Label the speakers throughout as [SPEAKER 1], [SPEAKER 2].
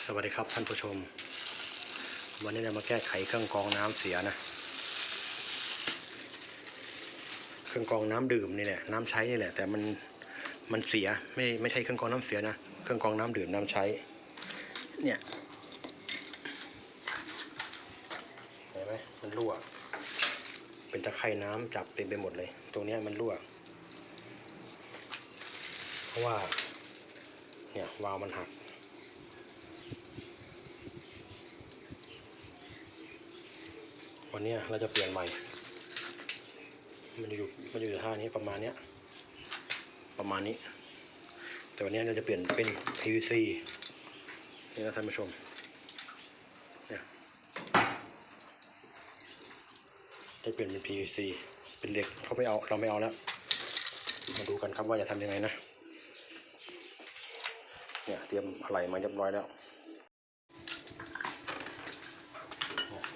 [SPEAKER 1] สวัสดีครับท่านผู้ชม วันนี้เรามาแก้ไขเครื่องกรองน้ำเสียนะ เครื่องกรองน้ำดื่มนี่แหละน้ำใช้นี่แหละ แต่มันมันเสียไม่ไม่ใช่เครื่องกรองน้ำเสียนะเครื่องกรองน้ำดื่มน้ำใช้ เนี่ยเห็นไหมมันรั่ว เป็นตะไคร่น้ำจับเต็มไปหมดเลย ตรงนี้มันรั่ว เพราะว่าเนี่ยวาล์วมันหัก วันนี้เราจะเปลี่ยนใหม่ มันจะอยู่มันจะอยู่ท่านี้ประมาณเนี้ย ประมาณนี้ แต่วันนี้เราจะเปลี่ยนเป็น PVC นี่นะท่านผู้ชม เนี่ยได้เปลี่ยนเป็น PVC เป็นเหล็กเขาไม่เอาเราไม่เอาแล้ว มาดูกันครับว่าจะทำยังไงนะ เนี่ยเตรียมอะไหล่มาเรียบร้อยแล้ว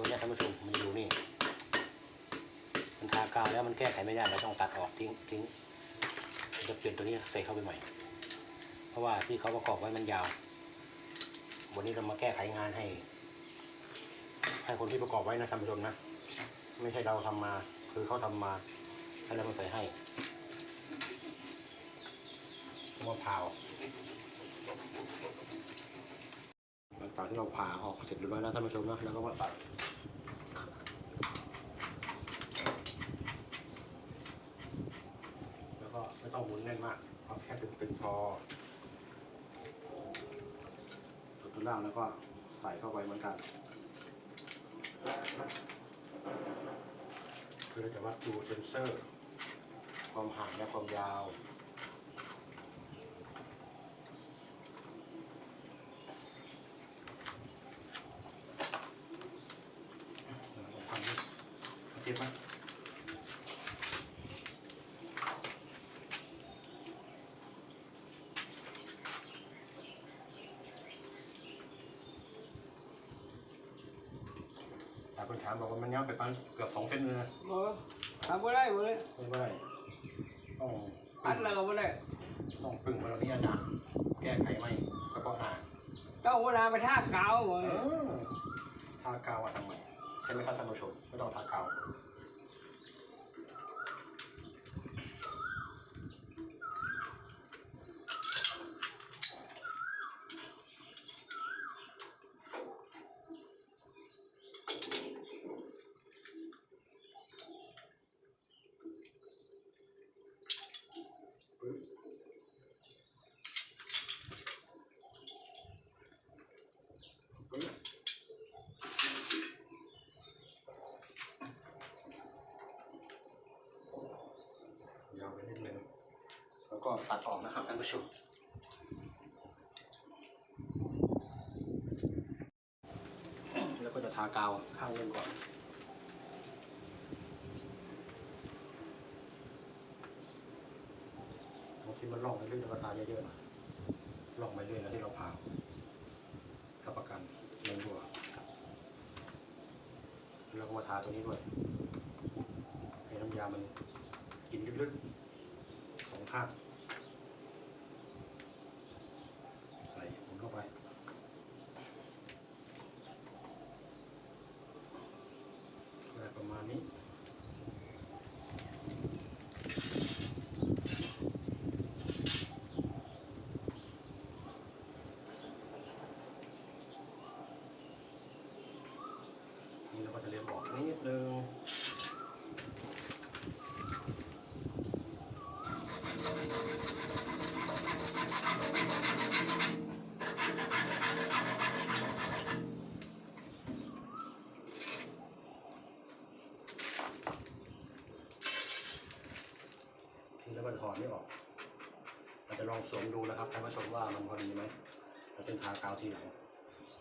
[SPEAKER 1] เนี่ยท่านผู้ชมมันอยู่นี่มันทากาวแล้วมันแก้ไขไม่ได้เราต้องตัดออกทิ้งทิ้งจะเปลี่ยนตัวนี้ใส่เข้าไปใหม่ เพราะว่าที่เขาประกอบไว้มันยาว วันนี้เรามาแก้ไขงานให้ ให้คนที่ประกอบไว้นะท่านผู้ชมนะ ไม่ใช่เราทำมา คือเขาทำมาให้เรามาใส่ให้มาเผาหลังจากที่เราผ่าออกเสร็จเรียบร้อยแล้วท่านผู้ชมนะแล้วก็มาตัดแล้วก็ไม่ต้อมุนแน่นมากเอาแค่ตึงๆพอจุดตัวล่างแล้วก็ใส่เข้าไปเหมือนกันคือเราจะวัดดูเซนเซอร์ ความห่างและความยาวทำนี่เทียบมแคนถามบอกว่ามันยาวไปปันเกือบสองเซนเลยนะ
[SPEAKER 2] บ่ทำบ่ได้บ่เลย
[SPEAKER 1] ไม่ได้ต้อง
[SPEAKER 2] อัดแล้วก็บ่ได้
[SPEAKER 1] ต้องพึ่งบารมีอาจารย์แก้ไขไม่เฉพาะทาง
[SPEAKER 2] เจ้าเวลาไปท่ากาวบ่
[SPEAKER 1] เออทากาวอะทำไมใช่ไหมครับท่านผู้ชมไม่ต้องทากาวปึ๊บปึ๊บ ยาวไปนิดนึงแล้ว ก็ตัดออกนะครับท่านผู้ชมแล้วก็จะทากาวข้างนึงก่อนบางทีมันล่องไปเรื่อยๆก็ทาเยอะๆหน่อยล่องไปเรื่อยแล้วที่เราผ่ารับประกันเงินบัวแล้วก็มาทาตัวนี้ด้วยให้น้ำยามันกินลึกๆสองข้างใส่หมุนเข้าไปอะไรประมาณนี้นี่เราก็จะเรียนบอกนิดนึง ทีแล้วมันถอดไม่ออก เราจะลองสวมดูนะครับท่านผู้ชมว่ามันพอดีไหมเราจะทากาวทีหลัง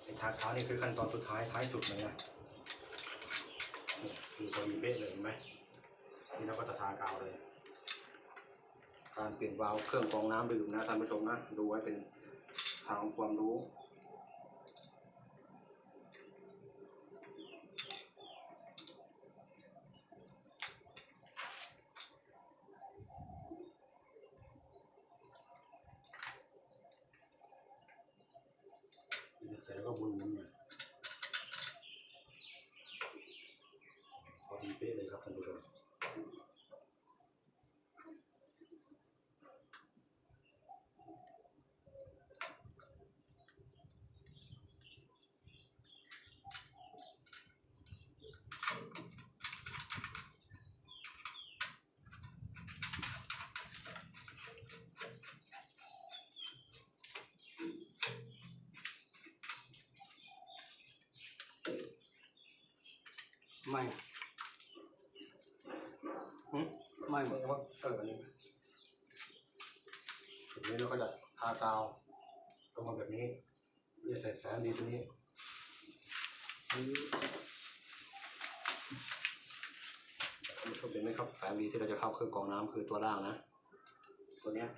[SPEAKER 1] ไอ้ทากาวนี่คือขั้นตอนสุดท้ายท้ายสุดเลยนะนี่คือพอดีเป๊ะเลยเห็นไหมนี่เราก็จะทากาวเลย การเปลี่ยนวาล์วเครื่องกรองน้ำดื่มนะท่านผู้ชมนะดูไว้เป็นทางความรู้แล้วก็บุนน้ำมันพอดีเป๊ะเลยครับท่านผู้ชม
[SPEAKER 2] ไม่
[SPEAKER 1] หืม
[SPEAKER 2] ไม่
[SPEAKER 1] ไม่ว่าเอออันนี้แบบนี้เราก็จะทากาวตรงมาแบบนี้จะใส่สารดีตัวนี้ท่านผู้ชมเห็นไหมครับสารดีที่เราจะเข้าเครื่องกรองน้ำคือตัวล่างนะ ตัวเนี้ย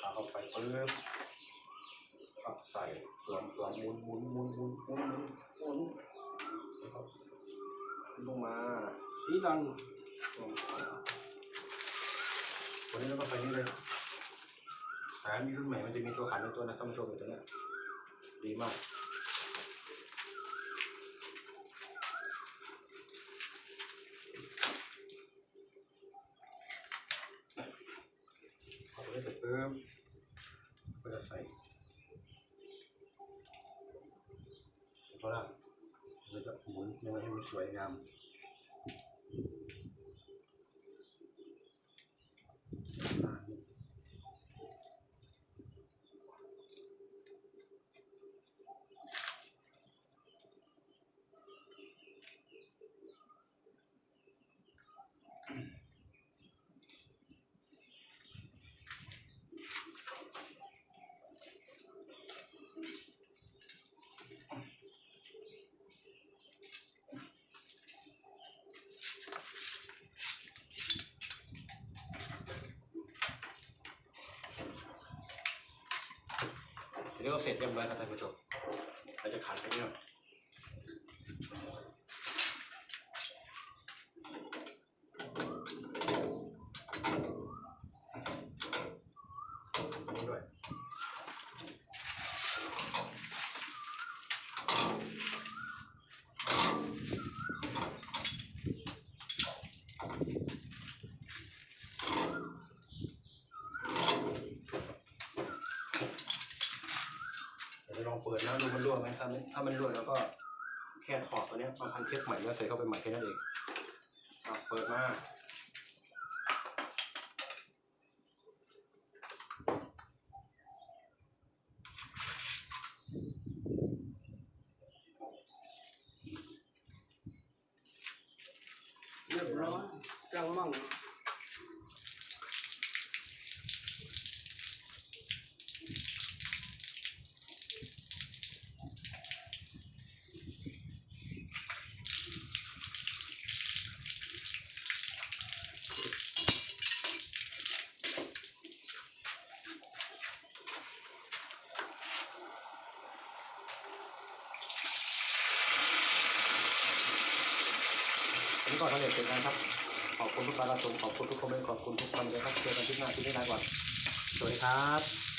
[SPEAKER 1] เอาเข้าไปปึ๊บก็ใส่ สวนหมุนหมุนหมุนหมุนหมุนหมุนลงมา
[SPEAKER 2] สีดัง
[SPEAKER 1] วันนี้เราก็ไปนี่เลยสายมีรุ่นใหม่มันจะมีตัวขันในตัวนะท่านผู้ชมอยู่ตัวนี้ดีมากพอตัวนี้เสร็จปุ๊บก็จะใส่ ตัวล่างแล้วก็หมุนยังไงให้มันสวยงาม ทีนี้ก็เสร็จเรียบร้อยครับท่านผู้ชมเราจะขันไปเรื่อยนี้ด้วย เดี๋ยวจะ ลองเปิดแล้วดูมันรั่วไหมถ้ามันถ้ามันรั่วแล้วก็แค่ถอดตัวเนี้ยมาพันเทปใหม่แล้วใส่เข้าไปใหม่แค่นั้นเองอะเปิดมา
[SPEAKER 2] เรียบร้อยจังมั่ง
[SPEAKER 1] นี้ก็ทำเสร็จเป็นนะครับ ขอบคุณทุกการรับชมขอบคุณทุกคอมเมนต์ขอบคุณทุกคนเลยครับเจอกันที่หน้าที่นี้นานก่อนสวัสดีครับ